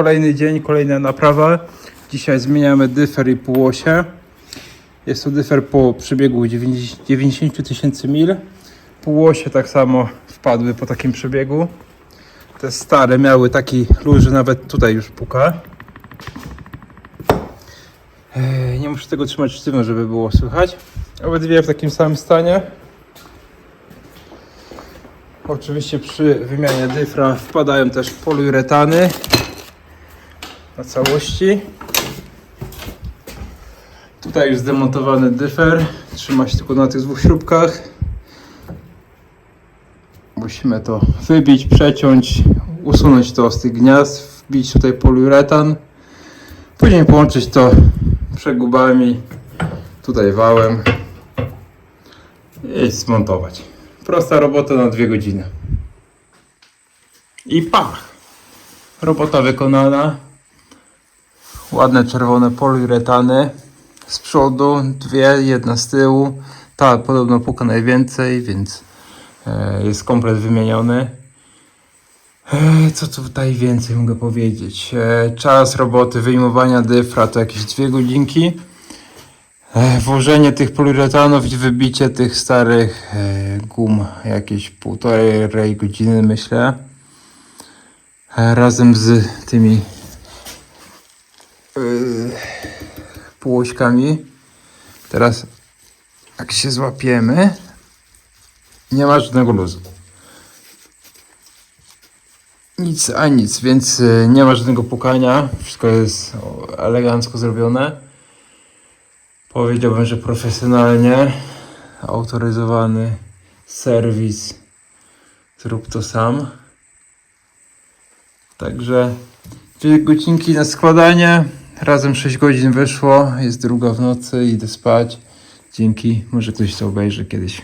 kolejny dzień, kolejna naprawa. Dzisiaj zmieniamy dyfer i półosie. Jest to dyfer po przebiegu 90 90 tysięcy mil. Półosie tak samo wpadły po takim przebiegu. Te stare miały taki luz, że nawet tutaj już puka. Nie muszę tego trzymać sztywno, żeby było słychać. Obydwie w takim samym stanie. Oczywiście przy wymianie dyfra wpadają też poliuretany na całości. Tutaj już zdemontowany dyfer. Trzyma się tylko na tych dwóch śrubkach. Musimy to wybić, przeciąć, usunąć to z tych gniazd, wbić tutaj poliuretan. Później połączyć to przegubami, tutaj wałem i zmontować. Prosta robota na dwie godziny. I pach! Robota wykonana. Ładne czerwone poliuretany. Z przodu dwie, jedna z tyłu. Ta podobno puka najwięcej, więc e, jest komplet wymieniony. E, Co tutaj więcej mogę powiedzieć? E, Czas roboty wyjmowania dyfra to jakieś dwie godzinki. Włożenie tych poliuretanów i wybicie tych starych gum jakieś półtorej godziny myślę. Razem z tymi e, półośkami. Teraz jak się złapiemy, nie ma żadnego luzu. Nic a nic, więc e, nie ma żadnego pukania. Wszystko jest elegancko zrobione. Powiedziałbym, że profesjonalnie. Autoryzowany serwis. Zrób to sam. Także dwie godzinki na składanie. Razem 6 godzin wyszło. Jest druga w nocy. Idę spać. Dzięki. Może ktoś to obejrzy kiedyś.